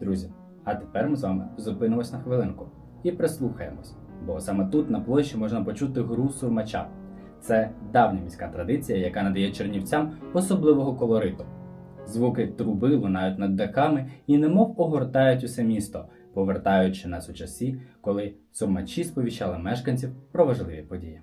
Друзі, а тепер ми з вами зупинимось на хвилинку і прислухаємось, бо саме тут на площі можна почути гру сурмача. Це давня міська традиція, яка надає чернівцям особливого колориту. Звуки труби лунають над дахами і немов огортають усе місто, повертаючи нас у часі, коли сурмачі сповіщали мешканців про важливі події.